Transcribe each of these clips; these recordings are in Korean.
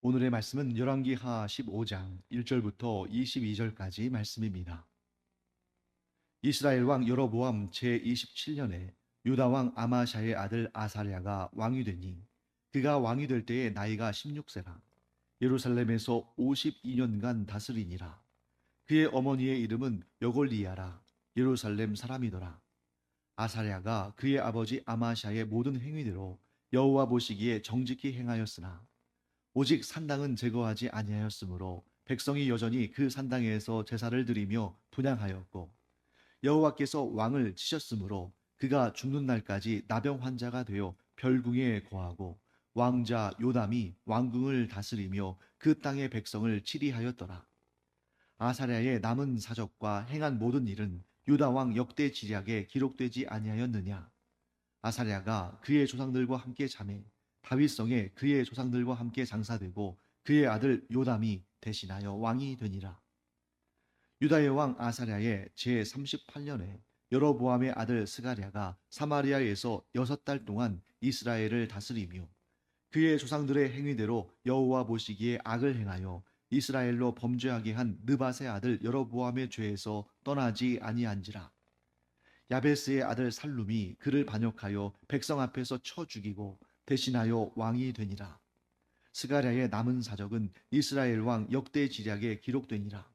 오늘의 말씀은 열왕기하 15장 1절부터 22절까지 말씀입니다. 이스라엘 왕 여로보암 제27년에 유다 왕 아마샤의 아들 아사랴가 왕이 되니 그가 왕이 될 때에 나이가 16세라. 예루살렘에서 52년간 다스리니라. 그의 어머니의 이름은 여골리야라. 예루살렘 사람이더라. 아사랴가 그의 아버지 아마샤의 모든 행위대로 여호와 보시기에 정직히 행하였으나 오직 산당은 제거하지 아니하였으므로 백성이 여전히 그 산당에서 제사를 드리며 분양하였고 여호와께서 왕을 치셨으므로 그가 죽는 날까지 나병 환자가 되어 별궁에 거하고 왕자 요담이 왕궁을 다스리며 그 땅의 백성을 치리하였더라. 아사랴의 남은 사적과 행한 모든 일은 유다 왕 역대 지략에 기록되지 아니하였느냐? 아사랴가 그의 조상들과 함께 잠에 다윗성에 그의 조상들과 함께 장사되고 그의 아들 요담이 대신하여 왕이 되니라. 유다의 왕 아사랴의 제 38년에 여로보암의 아들 스가랴가 사마리아에서 여섯 달 동안 이스라엘을 다스리며 그의 조상들의 행위대로 여호와 보시기에 악을 행하여 이스라엘로 범죄하게 한 느밧의 아들 여로보암의 죄에서 떠나지 아니한지라. 야베스의 아들 살룸이 그를 반역하여 백성 앞에서 쳐 죽이고 대신하여 왕이 되니라. 스가랴의 남은 사적은 이스라엘 왕 역대 지략에 기록되니라.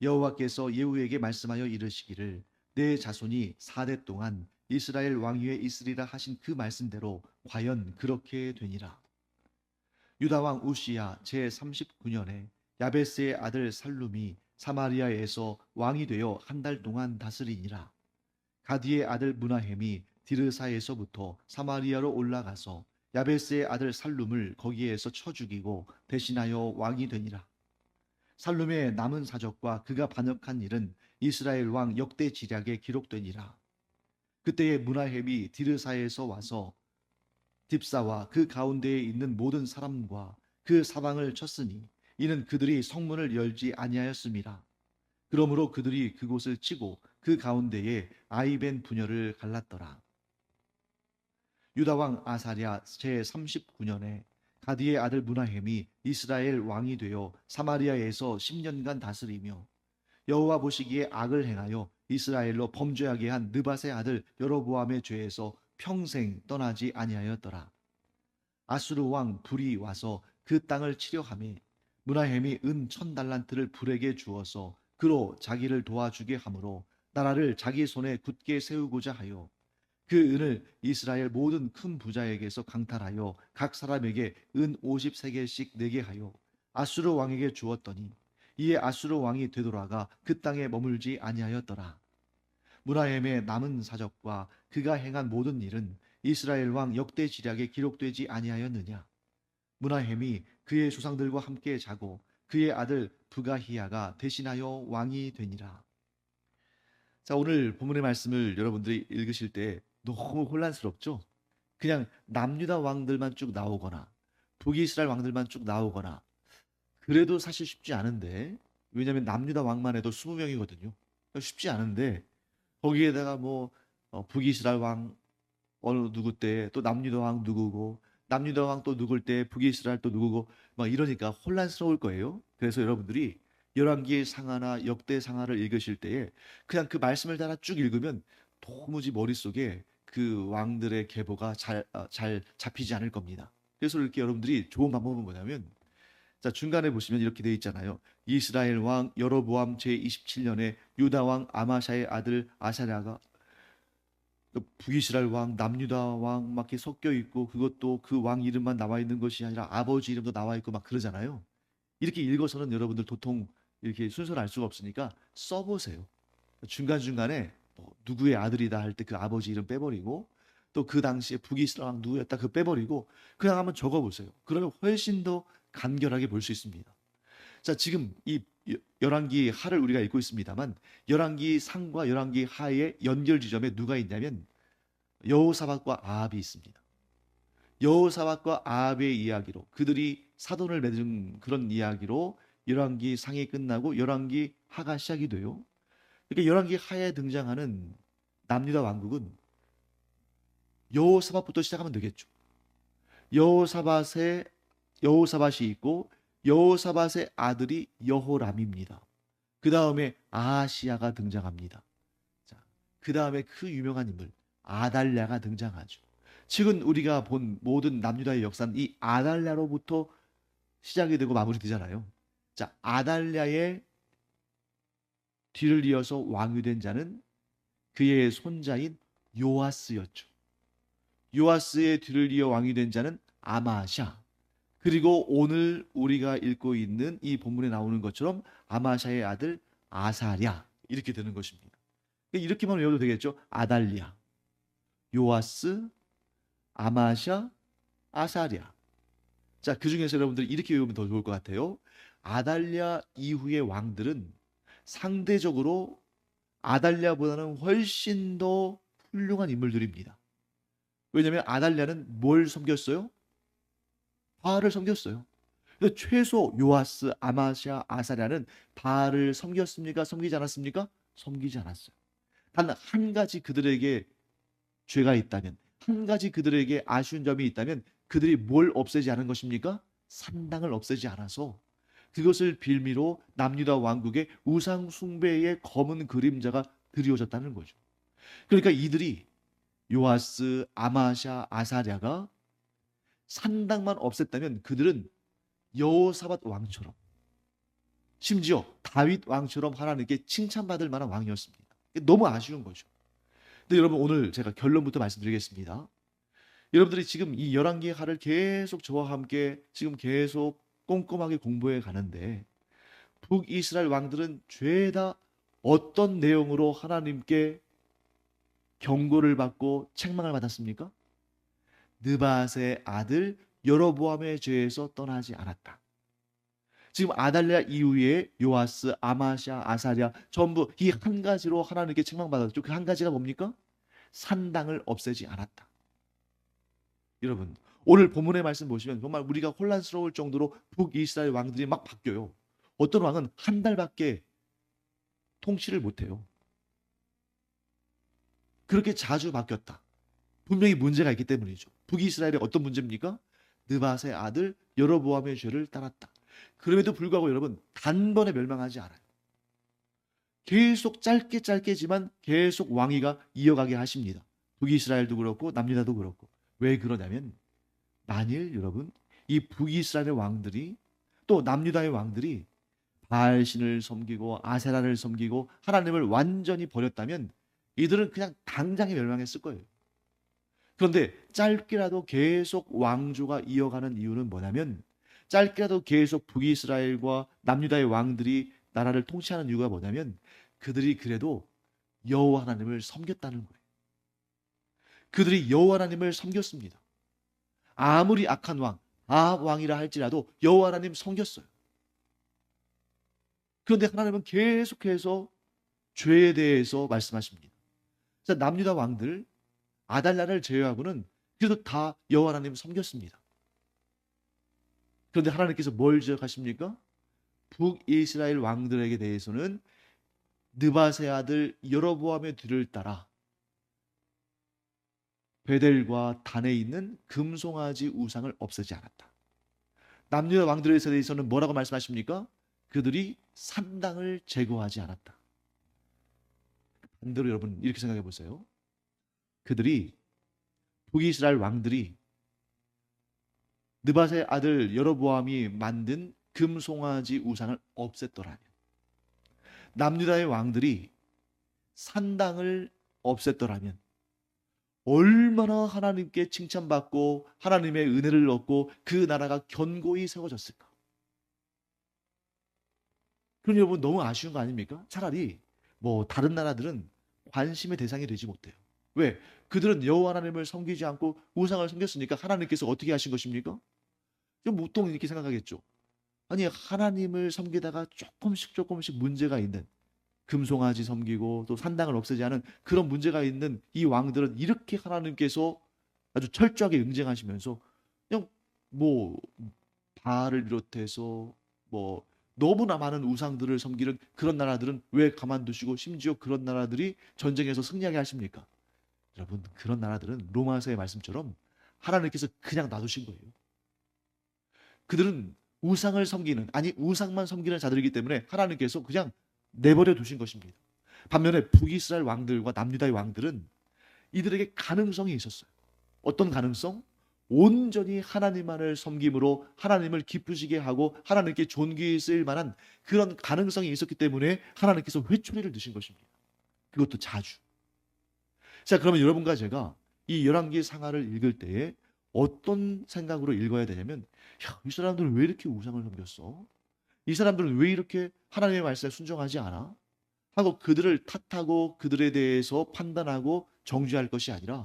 여호와께서 예후에게 말씀하여 이르시기를 내 자손이 사대 동안 이스라엘 왕위에 있으리라 하신 그 말씀대로 과연 그렇게 되니라. 유다 왕 우시야 제 39년에 야베스의 아들 살룸이 사마리아에서 왕이 되어 한 달 동안 다스리니라. 가디의 아들 문하햄이 디르사에서부터 사마리아로 올라가서 야베스의 아들 살룸을 거기에서 쳐 죽이고 대신하여 왕이 되니라. 살룸의 남은 사적과 그가 반역한 일은 이스라엘 왕 역대 지략에 기록되니라. 그때에 문하햄이 디르사에서 와서 딥사와 그 가운데에 있는 모든 사람과 그 사방을 쳤으니 이는 그들이 성문을 열지 아니하였습니다. 그러므로 그들이 그곳을 치고 그 가운데에 아이벤 부녀를 갈랐더라. 유다 왕 아사랴 제 39년에 가디의 아들 문하햄이 이스라엘 왕이 되어 사마리아에서 10년간 다스리며 여호와 보시기에 악을 행하여 이스라엘로 범죄하게 한 느밧의 아들 여로보암의 죄에서 평생 떠나지 아니하였더라. 아수르 왕 불이 와서 그 땅을 치려함에 문하햄이 은 천 달란트를 불에게 주어서 그로 자기를 도와주게 하므로 나라를 자기 손에 굳게 세우고자 하여 그 은을 이스라엘 모든 큰 부자에게서 강탈하여 각 사람에게 은 50세겔씩 내게 하여 아수르 왕에게 주었더니 이에 아수르 왕이 되돌아가 그 땅에 머물지 아니하였더라. 무라엠의 남은 사적과 그가 행한 모든 일은 이스라엘 왕 역대 지략에 기록되지 아니하였느냐? 무나햄이 그의 조상들과 함께 자고 그의 아들 부가히야가 대신하여 왕이 되니라. 자, 오늘 본문의 말씀을 여러분들이 읽으실 때 너무 혼란스럽죠? 그냥 남유다 왕들만 쭉 나오거나 북이스라엘 왕들만 쭉 나오거나 그래도 사실 쉽지 않은데 왜냐하면 남유다 왕만 해도 20명이거든요. 쉽지 않은데 거기에다가 뭐 어, 북이스라엘 왕 어느 누구 때 또 남유다 왕 누구고 남유다 왕 또 누굴 때 북이스라엘 또 누구고 막 이러니까 혼란스러울 거예요. 그래서 여러분들이 열왕기 상하나 역대 상하를 읽으실 때에 그냥 그 말씀을 따라 쭉 읽으면 도무지 머릿속에 그 왕들의 계보가 잘, 어, 잘 잡히지 않을 겁니다. 그래서 이렇게 여러분들이 좋은 방법은 뭐냐면 자 중간에 보시면 이렇게 되어 있잖아요. 이스라엘 왕 여로보암 제 27년에 유다 왕 아마샤의 아들 아사랴가 그 북이스라엘 왕 남유다 왕 막 이렇게 섞여 있고 그것도 그 왕 이름만 나와 있는 것이 아니라 아버지 이름도 나와 있고 막 그러잖아요. 이렇게 읽어서는 여러분들 도통 이렇게 순서를 알 수가 없으니까 써보세요. 중간 중간에 뭐 누구의 아들이다 할 때 그 아버지 이름 빼버리고 또 그 당시에 북이스라엘 왕 누구였다 그 빼버리고 그냥 한번 적어보세요. 그러면 훨씬 더 간결하게 볼 수 있습니다. 자, 지금 이 열왕기 하를 우리가 읽고 있습니다만 열왕기 상과 열왕기 하의 연결 지점에 누가 있냐면 여호사밧과 아합이 있습니다. 여호사밧과 아합의 이야기로 그들이 사돈을 맺은 그런 이야기로 열왕기 상이 끝나고 열왕기 하가 시작이 돼요. 이렇게 열왕기 하에 등장하는 남유다 왕국은 여호사밧부터 시작하면 되겠죠. 여호사밧의 여호사밧이 있고 여호사밧의 아들이 여호람입니다. 그 다음에 아하시아가 등장합니다. 자, 그 다음에 그 유명한 인물 아달랴가 등장하죠. 지금 우리가 본 모든 남유다의 역사는 이 아달랴로부터 시작이 되고 마무리되잖아요. 자, 아달랴의 뒤를 이어서 왕이 된 자는 그의 손자인 요아스였죠. 요아스의 뒤를 이어 왕이 된 자는 아마샤. 그리고 오늘 우리가 읽고 있는 이 본문에 나오는 것처럼 아마샤의 아들 아사랴 이렇게 되는 것입니다. 이렇게만 외워도 되겠죠. 아달리아, 요아스, 아마샤, 아사랴. 자, 그 중에서 여러분들 이렇게 외우면 더 좋을 것 같아요. 아달랴 이후의 왕들은 상대적으로 아달랴보다는 훨씬 더 훌륭한 인물들입니다. 왜냐하면 아달랴는 뭘 섬겼어요? 바알을 섬겼어요. 최소 요아스, 아마샤, 아사랴는 바알을 섬겼습니까? 섬기지 않았습니까? 섬기지 않았어요. 단 한 가지 그들에게 죄가 있다면, 한 가지 그들에게 아쉬운 점이 있다면 그들이 뭘 없애지 않은 것입니까? 산당을 없애지 않아서 그것을 빌미로 남유다 왕국의 우상 숭배의 검은 그림자가 드리워졌다는 거죠. 그러니까 이들이 요아스, 아마샤, 아사랴가 산당만 없앴다면 그들은 여호사밧 왕처럼 심지어 다윗 왕처럼 하나님께 칭찬받을 만한 왕이었습니다. 너무 아쉬운 거죠. 근데 여러분 오늘 제가 결론부터 말씀드리겠습니다. 여러분들이 지금 이 열왕기의 하를 계속 저와 함께 지금 계속 꼼꼼하게 공부해 가는데 북이스라엘 왕들은 죄다 어떤 내용으로 하나님께 경고를 받고 책망을 받았습니까? 느밧의 아들 여로보암의 죄에서 떠나지 않았다. 지금 아달랴 이후에 요아스, 아마샤, 아사랴 전부 이 한 가지로 하나님께 책망받았죠. 그 한 가지가 뭡니까? 산당을 없애지 않았다. 여러분, 오늘 본문의 말씀 보시면 정말 우리가 혼란스러울 정도로 북이스라엘 왕들이 막 바뀌어요. 어떤 왕은 한 달밖에 통치를 못해요. 그렇게 자주 바뀌었다. 분명히 문제가 있기 때문이죠. 북이스라엘의 어떤 문제입니까? 느밧의 아들 여로보암의 죄를 따랐다. 그럼에도 불구하고 여러분 단번에 멸망하지 않아요. 계속 짧게 짧게지만 계속 왕위가 이어가게 하십니다. 북이스라엘도 그렇고 남유다도 그렇고 왜 그러냐면 만일 여러분 이 북이스라엘의 왕들이 또 남유다의 왕들이 바알신을 섬기고 아세라를 섬기고 하나님을 완전히 버렸다면 이들은 그냥 당장에 멸망했을 거예요. 그런데 짧게라도 계속 왕조가 이어가는 이유는 뭐냐면 짧게라도 계속 북이스라엘과 남유다의 왕들이 나라를 통치하는 이유가 뭐냐면 그들이 그래도 여호와 하나님을 섬겼다는 거예요. 그들이 여호와 하나님을 섬겼습니다. 아무리 악한 왕, 아합 왕이라 할지라도 여호와 하나님 섬겼어요. 그런데 하나님은 계속해서 죄에 대해서 말씀하십니다. 자, 남유다 왕들 아달랴를 제외하고는 그래도 다 여호와 하나님 섬겼습니다. 그런데 하나님께서 뭘 지적하십니까? 북이스라엘 왕들에게 대해서는 느바세 아들 여로보암의 뒤를 따라 베델과 단에 있는 금송아지 우상을 없애지 않았다. 남유다 왕들에 대해서는 뭐라고 말씀하십니까? 그들이 산당을 제거하지 않았다. 반대로 여러분 이렇게 생각해 보세요. 그들이 북이스라엘 왕들이 느밧의 아들 여로보암이 만든 금송아지 우상을 없앴더라면 남유다의 왕들이 산당을 없앴더라면 얼마나 하나님께 칭찬받고 하나님의 은혜를 얻고 그 나라가 견고히 세워졌을까? 그럼 여러분 너무 아쉬운 거 아닙니까? 차라리 뭐 다른 나라들은 관심의 대상이 되지 못해요. 왜? 그들은 여호와 하나님을 섬기지 않고 우상을 섬겼으니까 하나님께서 어떻게 하신 것입니까? 좀 보통 이렇게 생각하겠죠. 아니 하나님을 섬기다가 조금씩 조금씩 문제가 있는 금송아지 섬기고 또 산당을 없애지 않은 그런 문제가 있는 이 왕들은 이렇게 하나님께서 아주 철저하게 응징하시면서 그냥 뭐 바알을 비롯해서 뭐 너무나 많은 우상들을 섬기는 그런 나라들은 왜 가만두시고 심지어 그런 나라들이 전쟁에서 승리하게 하십니까? 여러분 그런 나라들은 로마서의 말씀처럼 하나님께서 그냥 놔두신 거예요. 그들은 우상을 섬기는 아니 우상만 섬기는 자들이기 때문에 하나님께서 그냥 내버려 두신 것입니다. 반면에 북이스라엘 왕들과 남유다의 왕들은 이들에게 가능성이 있었어요. 어떤 가능성? 온전히 하나님만을 섬김으로 하나님을 기쁘시게 하고 하나님께 존귀에 쓰일 만한 그런 가능성이 있었기 때문에 하나님께서 회초리를 드신 것입니다. 그것도 자주. 자, 그러면 여러분과 제가 이 열왕기 상하를 읽을 때에 어떤 생각으로 읽어야 되냐면 야, 이 사람들은 왜 이렇게 우상을 섬겼어? 이 사람들은 왜 이렇게 하나님의 말씀에 순종하지 않아? 하고 그들을 탓하고 그들에 대해서 판단하고 정죄할 것이 아니라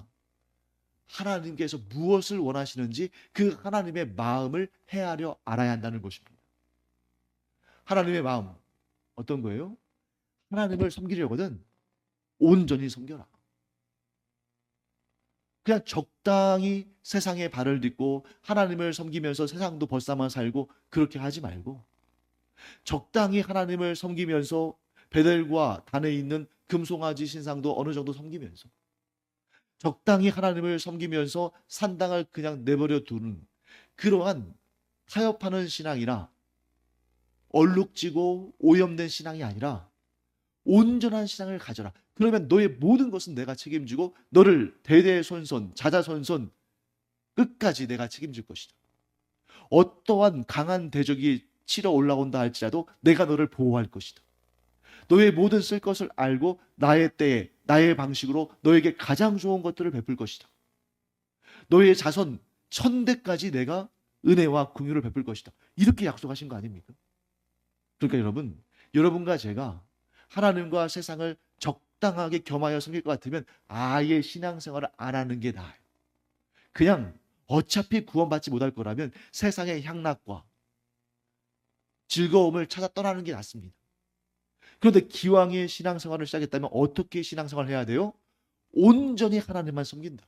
하나님께서 무엇을 원하시는지 그 하나님의 마음을 헤아려 알아야 한다는 것입니다. 하나님의 마음 어떤 거예요? 하나님을 섬기려거든 온전히 섬겨라. 그냥 적당히 세상의 발을 딛고 하나님을 섬기면서 세상도 벗삼아 살고 그렇게 하지 말고 적당히 하나님을 섬기면서 베델과 단에 있는 금송아지 신상도 어느 정도 섬기면서 적당히 하나님을 섬기면서 산당을 그냥 내버려 두는 그러한 타협하는 신앙이나 얼룩지고 오염된 신앙이 아니라 온전한 신앙을 가져라. 그러면 너의 모든 것은 내가 책임지고 너를 대대손손 자자손손 끝까지 내가 책임질 것이다. 어떠한 강한 대적이 치러 올라온다 할지라도 내가 너를 보호할 것이다. 너의 모든 쓸 것을 알고 나의 때에 나의 방식으로 너에게 가장 좋은 것들을 베풀 것이다. 너의 자손 천대까지 내가 은혜와 긍휼을 베풀 것이다. 이렇게 약속하신 거 아닙니까? 그러니까 여러분, 여러분과 제가 하나님과 세상을 적당하게 겸하여 섬길 것 같으면 아예 신앙생활을 안 하는 게 나아요. 그냥 어차피 구원받지 못할 거라면 세상의 향락과 즐거움을 찾아 떠나는 게 낫습니다. 그런데 기왕에 신앙생활을 시작했다면 어떻게 신앙생활을 해야 돼요? 온전히 하나님만 섬긴다.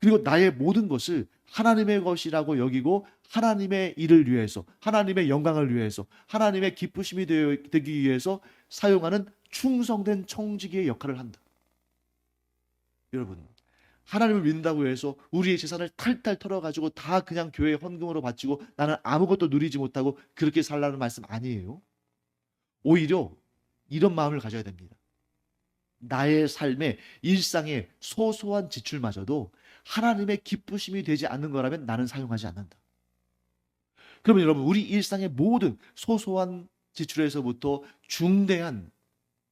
그리고 나의 모든 것을 하나님의 것이라고 여기고 하나님의 일을 위해서, 하나님의 영광을 위해서, 하나님의 기쁘심이 되기 위해서 사용하는 충성된 청지기의 역할을 한다. 여러분, 하나님을 믿는다고 해서 우리의 재산을 탈탈 털어가지고 다 그냥 교회 헌금으로 바치고 나는 아무것도 누리지 못하고 그렇게 살라는 말씀 아니에요. 오히려 이런 마음을 가져야 됩니다. 나의 삶의 일상의 소소한 지출마저도 하나님의 기쁘심이 되지 않는 거라면 나는 사용하지 않는다. 그러면 여러분, 우리 일상의 모든 소소한 지출에서부터 중대한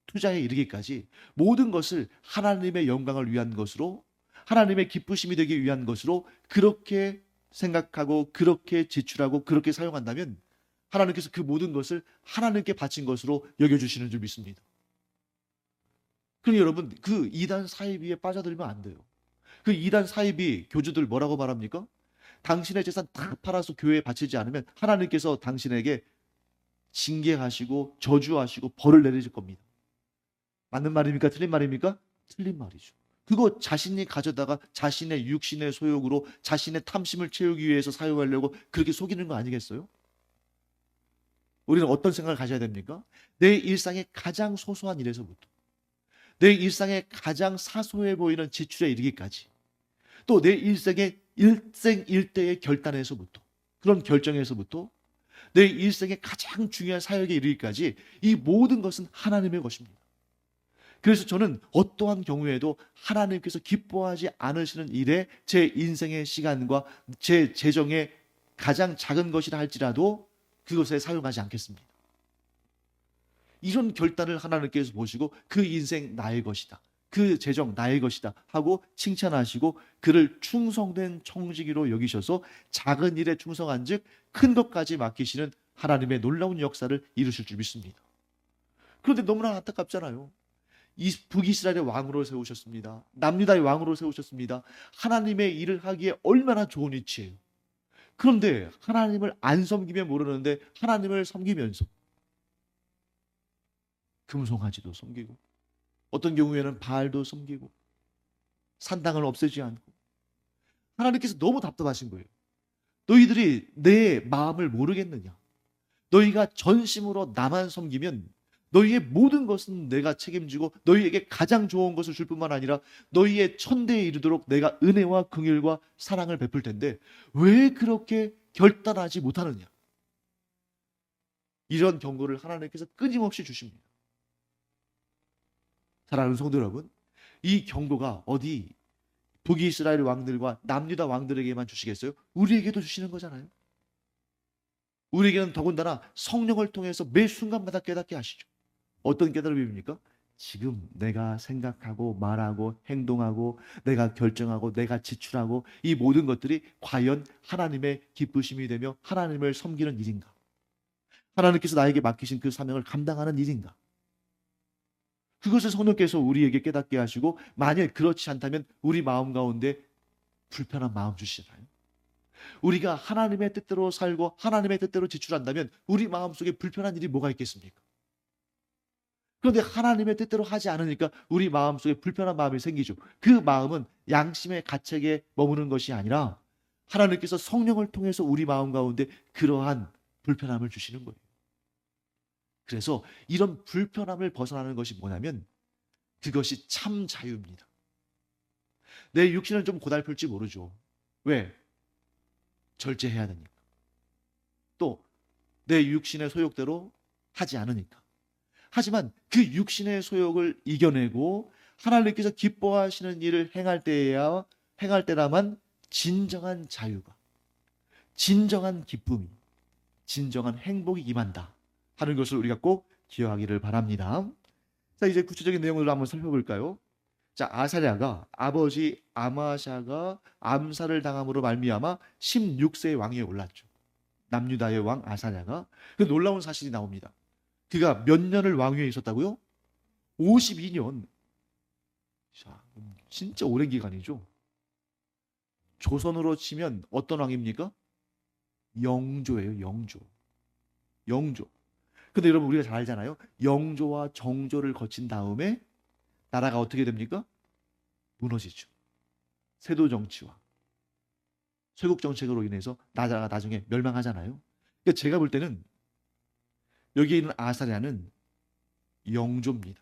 투자에 이르기까지 모든 것을 하나님의 영광을 위한 것으로 하나님의 기쁘심이 되기 위한 것으로 그렇게 생각하고 그렇게 지출하고 그렇게 사용한다면 하나님께서 그 모든 것을 하나님께 바친 것으로 여겨주시는 줄 믿습니다. 그럼 여러분 그 이단 사이비에 빠져들면 안 돼요. 그 이단 사이비 교주들 뭐라고 말합니까? 당신의 재산 다 팔아서 교회에 바치지 않으면 하나님께서 당신에게 징계하시고 저주하시고 벌을 내리실 겁니다. 맞는 말입니까? 틀린 말입니까? 틀린 말이죠. 그거 자신이 가져다가 자신의 육신의 소욕으로 자신의 탐심을 채우기 위해서 사용하려고 그렇게 속이는 거 아니겠어요? 우리는 어떤 생각을 가져야 됩니까? 내 일상의 가장 소소한 일에서부터 내 일상의 가장 사소해 보이는 지출에 이르기까지 또 내 일생의 일생 일대의 결단에서부터 그런 결정에서부터 내 일생의 가장 중요한 사역에 이르기까지 이 모든 것은 하나님의 것입니다. 그래서 저는 어떠한 경우에도 하나님께서 기뻐하지 않으시는 일에 제 인생의 시간과 제 재정의 가장 작은 것이라 할지라도 그것에 사용하지 않겠습니다. 이런 결단을 하나님께서 보시고 그 인생 나의 것이다. 그 재정 나의 것이다 하고 칭찬하시고 그를 충성된 청지기로 여기셔서 작은 일에 충성한 즉 큰 것까지 맡기시는 하나님의 놀라운 역사를 이루실 줄 믿습니다. 그런데 너무나 안타깝잖아요. 이 북이스라엘의 왕으로 세우셨습니다. 남유다의 왕으로 세우셨습니다. 하나님의 일을 하기에 얼마나 좋은 위치예요. 그런데 하나님을 안 섬기면 모르는데 하나님을 섬기면서 금송아지도 섬기고 어떤 경우에는 바알도 섬기고 산당을 없애지 않고 하나님께서 너무 답답하신 거예요. 너희들이 내 마음을 모르겠느냐? 너희가 전심으로 나만 섬기면 너희의 모든 것은 내가 책임지고 너희에게 가장 좋은 것을 줄 뿐만 아니라 너희의 천대에 이르도록 내가 은혜와 긍휼과 사랑을 베풀 텐데 왜 그렇게 결단하지 못하느냐? 이런 경고를 하나님께서 끊임없이 주십니다. 사랑하는 성도 여러분, 이 경고가 어디 북이스라엘 왕들과 남유다 왕들에게만 주시겠어요? 우리에게도 주시는 거잖아요. 우리에게는 더군다나 성령을 통해서 매 순간마다 깨닫게 하시죠. 어떤 깨달음입니까? 지금 내가 생각하고 말하고 행동하고 내가 결정하고 내가 지출하고 이 모든 것들이 과연 하나님의 기쁘심이 되며 하나님을 섬기는 일인가? 하나님께서 나에게 맡기신 그 사명을 감당하는 일인가? 그것을 성령께서 우리에게 깨닫게 하시고 만일 그렇지 않다면 우리 마음 가운데 불편한 마음 주시잖아요. 우리가 하나님의 뜻대로 살고 하나님의 뜻대로 지출한다면 우리 마음속에 불편한 일이 뭐가 있겠습니까? 그런데 하나님의 뜻대로 하지 않으니까 우리 마음속에 불편한 마음이 생기죠. 그 마음은 양심의 가책에 머무는 것이 아니라 하나님께서 성령을 통해서 우리 마음 가운데 그러한 불편함을 주시는 거예요. 그래서 이런 불편함을 벗어나는 것이 뭐냐면 그것이 참 자유입니다. 내 육신은 좀 고달플지 모르죠. 왜? 절제해야 되니까. 또 내 육신의 소욕대로 하지 않으니까. 하지만 그 육신의 소욕을 이겨내고 하나님께서 기뻐하시는 일을 행할 때야 행할 때라만 진정한 자유가 진정한 기쁨이 진정한 행복이 임한다 하는 것을 우리가 꼭 기억하기를 바랍니다. 자, 이제 구체적인 내용을 한번 살펴볼까요? 자, 아사랴가 아버지 아마샤가 암살을 당함으로 말미암아 16세의 왕위에 올랐죠. 남유다의 왕 아사랴가 그 놀라운 사실이 나옵니다. 그가 몇 년을 왕위에 있었다고요? 52년. 자, 진짜 오랜 기간이죠. 조선으로 치면 어떤 왕입니까? 영조예요, 영조. 영조. 근데 여러분 우리가 잘 알잖아요. 영조와 정조를 거친 다음에 나라가 어떻게 됩니까? 무너지죠. 세도 정치와 쇄국 정책으로 인해서 나라가 나중에 멸망하잖아요. 그러니까 제가 볼 때는 여기에 있는 아사랴는 영조입니다.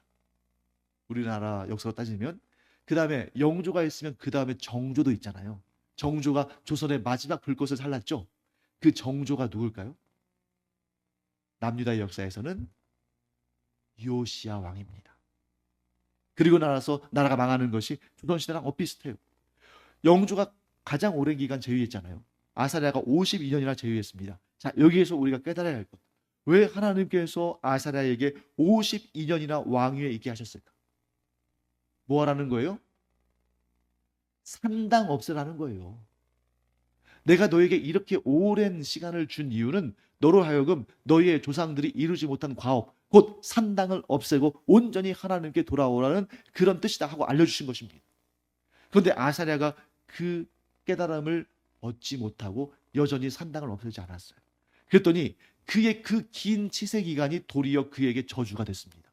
우리나라 역사로 따지면 그 다음에 영조가 있으면 그 다음에 정조도 있잖아요. 정조가 조선의 마지막 불꽃을 살랐죠. 그 정조가 누굴까요? 남유다의 역사에서는 요시야 왕입니다. 그리고 나서 나라가 망하는 것이 조선시대랑 엇비슷해요. 영조가 가장 오랜 기간 제위했잖아요. 아사랴가 52년이나 제위했습니다. 자, 여기에서 우리가 깨달아야 할 것. 왜 하나님께서 아사랴에게 52년이나 왕위에 있게 하셨을까? 뭐 하라는 거예요? 산당 없애라는 거예요. 내가 너에게 이렇게 오랜 시간을 준 이유는 너로 하여금 너희의 조상들이 이루지 못한 과업, 곧 산당을 없애고 온전히 하나님께 돌아오라는 그런 뜻이다 하고 알려주신 것입니다. 그런데 아사랴가 그 깨달음을 얻지 못하고 여전히 산당을 없애지 않았어요. 그랬더니 그의 그 긴 치세 기간이 도리어 그에게 저주가 됐습니다.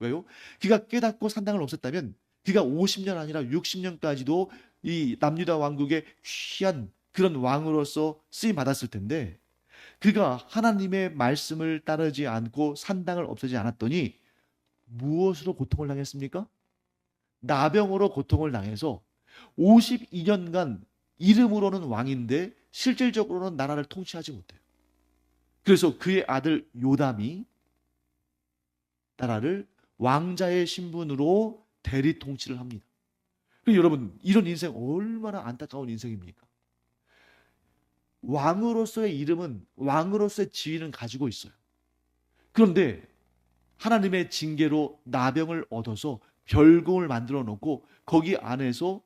왜요? 그가 깨닫고 산당을 없앴다면 그가 50년 아니라 60년까지도 이 남유다 왕국의 귀한 그런 왕으로서 쓰임 받았을 텐데 그가 하나님의 말씀을 따르지 않고 산당을 없애지 않았더니 무엇으로 고통을 당했습니까? 나병으로 고통을 당해서 52년간 이름으로는 왕인데 실질적으로는 나라를 통치하지 못해요. 그래서 그의 아들 요담이 나라를 왕자의 신분으로 대리 통치를 합니다. 여러분 이런 인생 얼마나 안타까운 인생입니까? 왕으로서의 이름은 왕으로서의 지위는 가지고 있어요. 그런데 하나님의 징계로 나병을 얻어서 별궁을 만들어 놓고 거기 안에서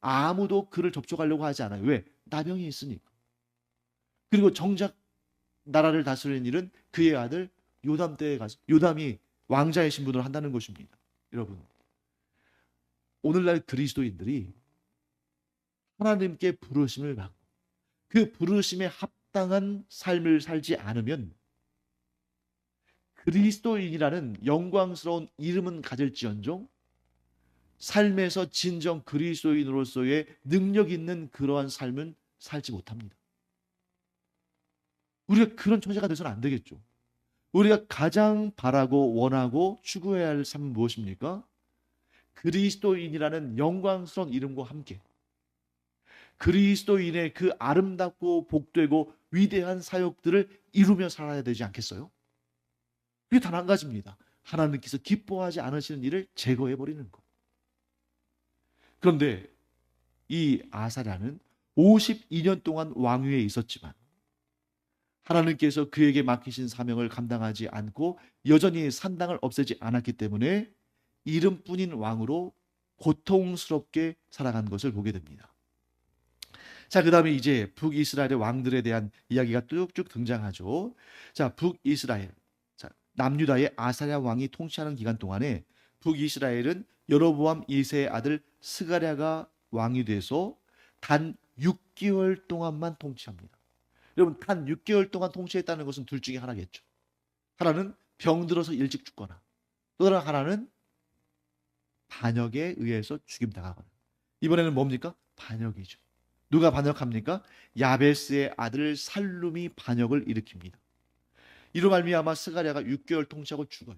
아무도 그를 접촉하려고 하지 않아요. 왜? 나병이 있으니까. 그리고 정작 나라를 다스리는 일은 그의 아들 요담 때에 가서 요담이 왕자의 신분을 한다는 것입니다. 여러분. 오늘날 그리스도인들이 하나님께 부르심을 받고 그 부르심에 합당한 삶을 살지 않으면 그리스도인이라는 영광스러운 이름은 가질지언정 삶에서 진정 그리스도인으로서의 능력 있는 그러한 삶은 살지 못합니다. 우리가 그런 처자가 돼서는 안 되겠죠. 우리가 가장 바라고 원하고 추구해야 할 삶은 무엇입니까? 그리스도인이라는 영광스러운 이름과 함께 그리스도인의 그 아름답고 복되고 위대한 사역들을 이루며 살아야 되지 않겠어요? 그게 단 한 가지입니다. 하나님께서 기뻐하지 않으시는 일을 제거해 버리는 것. 그런데 이 아사랴는 52년 동안 왕위에 있었지만 하나님께서 그에게 맡기신 사명을 감당하지 않고 여전히 산당을 없애지 않았기 때문에 이름뿐인 왕으로 고통스럽게 살아간 것을 보게 됩니다. 자, 그 다음에 이제 북이스라엘의 왕들에 대한 이야기가 쭉쭉 등장하죠. 자, 북이스라엘. 자, 남유다의 아사랴 왕이 통치하는 기간 동안에 북이스라엘은 여로보암 2세의 아들 스가랴가 왕이 돼서 단 6개월 동안만 통치합니다. 여러분, 단 6개월 동안 통치했다는 것은 둘 중에 하나겠죠. 하나는 병들어서 일찍 죽거나 또 다른 하나는 반역에 의해서 죽임당하거나 이번에는 뭡니까? 반역이죠. 누가 반역합니까? 야베스의 아들 살룸이 반역을 일으킵니다. 이로 말미암아 스가랴가 6개월 통치하고 죽어요.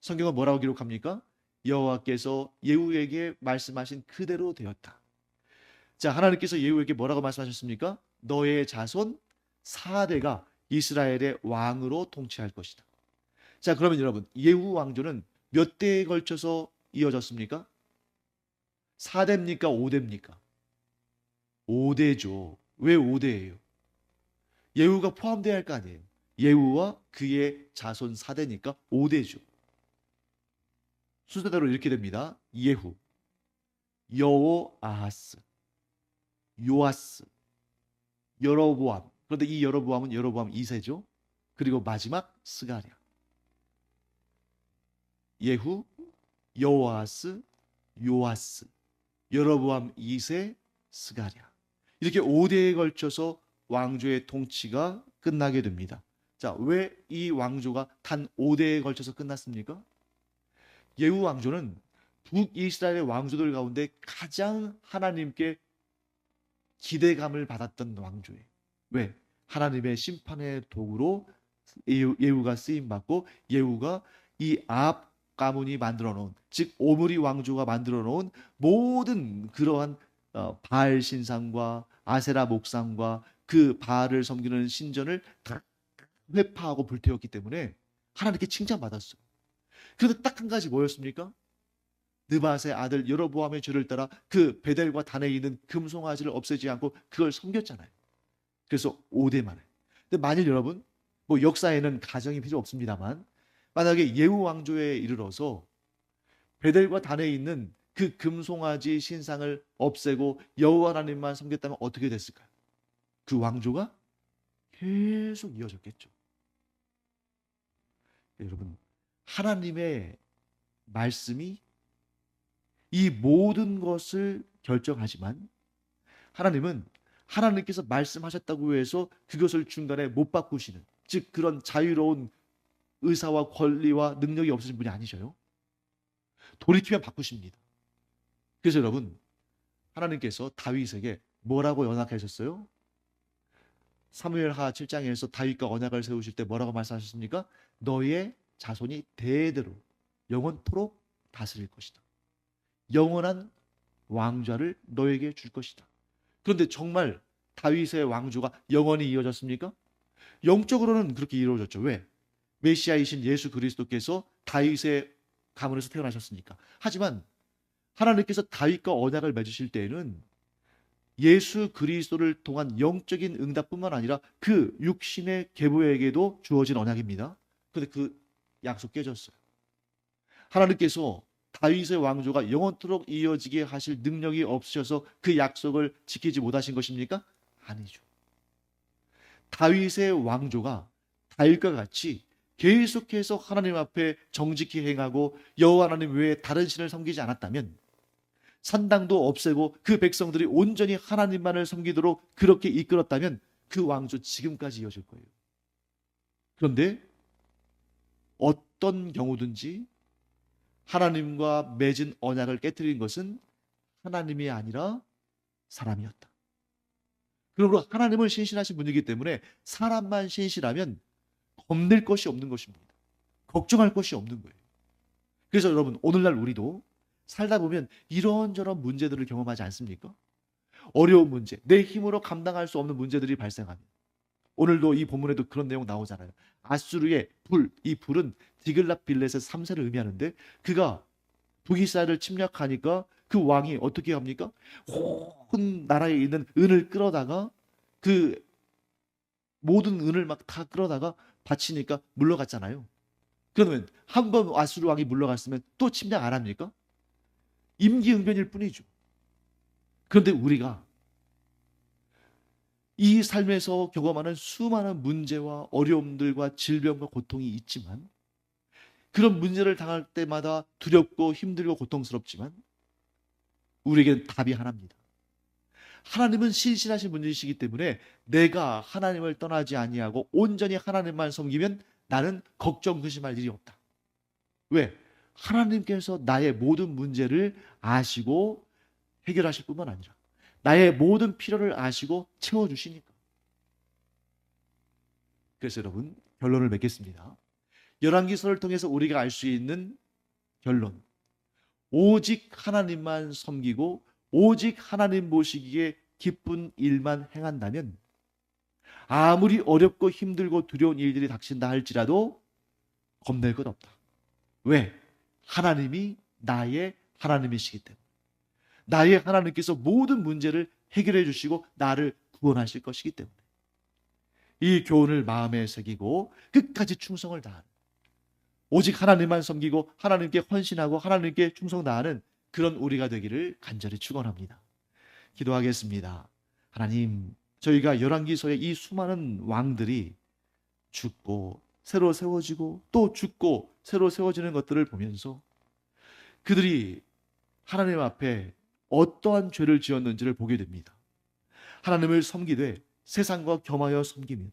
성경은 뭐라고 기록합니까? 여호와께서 예후에게 말씀하신 그대로 되었다. 자, 하나님께서 예후에게 뭐라고 말씀하셨습니까? 너의 자손 4대가 이스라엘의 왕으로 통치할 것이다. 자, 그러면 여러분, 예후 왕조는 몇 대에 걸쳐서 이어졌습니까? 4대입니까? 5대입니까? 5대죠. 왜 5대예요? 예후가 포함되어야 할 거 아니에요. 예후와 그의 자손 4대니까 5대죠. 순서대로 이렇게 됩니다. 예후, 여호 아하스, 요아스, 여로보암. 그런데 이 여로보암은 여로보암 2세죠. 그리고 마지막 스가랴. 예후, 여호아스, 요아스, 여로보암 2세, 스가랴. 이렇게 5대에 걸쳐서 왕조의 통치가 끝나게 됩니다. 자, 왜 이 왕조가 단 5대에 걸쳐서 끝났습니까? 예후 왕조는 북이스라엘의 왕조들 가운데 가장 하나님께 기대감을 받았던 왕조예요. 왜? 하나님의 심판의 도구로 예후, 예후가 쓰임 받고 예후가 이압 가문이 만들어 놓은 즉 오므리 왕조가 만들어 놓은 모든 그러한 어, 바알 신상과 아세라 목상과 그 바알을 섬기는 신전을 다 회파하고 불태웠기 때문에 하나님께 칭찬받았어요. 그런데 딱 한 가지 뭐였습니까? 느바스의 아들 여로보암의 죄를 따라 그 베델과 단에 있는 금송아지를 없애지 않고 그걸 섬겼잖아요. 그래서 5대 만에. 근데 만일 여러분 뭐 역사에는 가정이 필요 없습니다만 만약에 예후 왕조에 이르러서 베델과 단에 있는 그 금송아지 신상을 없애고 여호와 하나님만 섬겼다면 어떻게 됐을까요? 그 왕조가 계속 이어졌겠죠. 여러분 하나님의 말씀이 이 모든 것을 결정하지만 하나님은 하나님께서 말씀하셨다고 해서 그것을 중간에 못 바꾸시는 즉 그런 자유로운 의사와 권리와 능력이 없으신 분이 아니셔요. 돌이키면 바꾸십니다. 그래서 여러분 하나님께서 다윗에게 뭐라고 연락하셨어요? 사무엘하 7장에서 다윗과 언약을 세우실 때 뭐라고 말씀하셨습니까? 너의 자손이 대대로 영원토록 다스릴 것이다. 영원한 왕좌를 너에게 줄 것이다. 그런데 정말 다윗의 왕조가 영원히 이어졌습니까? 영적으로는 그렇게 이루어졌죠. 왜? 메시아이신 예수 그리스도께서 다윗의 가문에서 태어나셨으니까. 하지만 하나님께서 다윗과 언약을 맺으실 때에는 예수 그리스도를 통한 영적인 응답뿐만 아니라 그 육신의 계보에게도 주어진 언약입니다. 근데 그 약속 깨졌어요. 하나님께서 다윗의 왕조가 영원토록 이어지게 하실 능력이 없으셔서 그 약속을 지키지 못하신 것입니까? 아니죠. 다윗의 왕조가 다윗과 같이 계속해서 하나님 앞에 정직히 행하고 여호와 하나님 외에 다른 신을 섬기지 않았다면 산당도 없애고 그 백성들이 온전히 하나님만을 섬기도록 그렇게 이끌었다면 그 왕조 지금까지 이어질 거예요. 그런데 어떤 경우든지 하나님과 맺은 언약을 깨뜨린 것은 하나님이 아니라 사람이었다. 그러므로 하나님은 신실하신 분이기 때문에 사람만 신실하면 겁낼 것이 없는 것입니다. 걱정할 것이 없는 거예요. 그래서 여러분 오늘날 우리도 살다 보면 이런저런 문제들을 경험하지 않습니까? 어려운 문제, 내 힘으로 감당할 수 없는 문제들이 발생합니다. 오늘도 이 본문에도 그런 내용 나오잖아요. 아수르의 불, 이 불은 디글랏 빌렛의 3세를 의미하는데 그가 북이스라엘을 침략하니까 그 왕이 어떻게 합니까? 온 나라에 있는 은을 끌어다가 그 모든 은을 막 다 끌어다가 바치니까 물러갔잖아요. 그러면 한 번 아수르 왕이 물러갔으면 또 침략 안 합니까? 임기응변일 뿐이죠. 그런데 우리가 이 삶에서 경험하는 수많은 문제와 어려움들과 질병과 고통이 있지만 그런 문제를 당할 때마다 두렵고 힘들고 고통스럽지만 우리에게는 답이 하나입니다. 하나님은 신실하신 분이시기 때문에 내가 하나님을 떠나지 아니하고 온전히 하나님만 섬기면 나는 걱정 근심할 일이 없다. 왜? 하나님께서 나의 모든 문제를 아시고 해결하실 뿐만 아니라 나의 모든 필요를 아시고 채워 주시니까. 그래서 여러분 결론을 맺겠습니다. 열왕기서를 통해서 우리가 알 수 있는 결론. 오직 하나님만 섬기고 오직 하나님 모시기에 기쁜 일만 행한다면 아무리 어렵고 힘들고 두려운 일들이 닥친다 할지라도 겁낼 것 없다. 왜? 하나님이 나의 하나님이시기 때문에. 나의 하나님께서 모든 문제를 해결해 주시고 나를 구원하실 것이기 때문에. 이 교훈을 마음에 새기고 끝까지 충성을 다하는 오직 하나님만 섬기고 하나님께 헌신하고 하나님께 충성 다하는 그런 우리가 되기를 간절히 축원합니다. 기도하겠습니다. 하나님, 저희가 열왕기서의 이 수많은 왕들이 죽고 새로 세워지고 또 죽고 새로 세워지는 것들을 보면서 그들이 하나님 앞에 어떠한 죄를 지었는지를 보게 됩니다. 하나님을 섬기되 세상과 겸하여 섬기면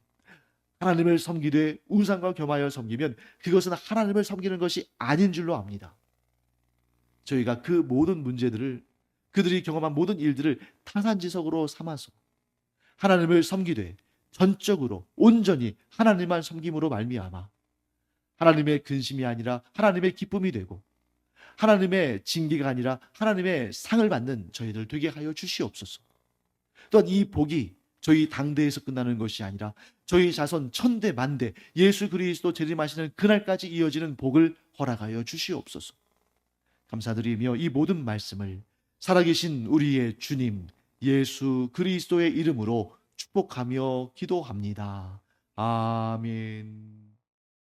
하나님을 섬기되 우상과 겸하여 섬기면 그것은 하나님을 섬기는 것이 아닌 줄로 압니다. 저희가 그 모든 문제들을 그들이 경험한 모든 일들을 타산지석으로 삼아서 하나님을 섬기되 전적으로 온전히 하나님만 섬김으로 말미암아 하나님의 근심이 아니라 하나님의 기쁨이 되고 하나님의 징계가 아니라 하나님의 상을 받는 저희들 되게 하여 주시옵소서. 또한 이 복이 저희 당대에서 끝나는 것이 아니라 저희 자손 천대 만대 예수 그리스도 재림하시는 그날까지 이어지는 복을 허락하여 주시옵소서. 감사드리며 이 모든 말씀을 살아계신 우리의 주님 예수 그리스도의 이름으로 축복하며 기도합니다. 아멘.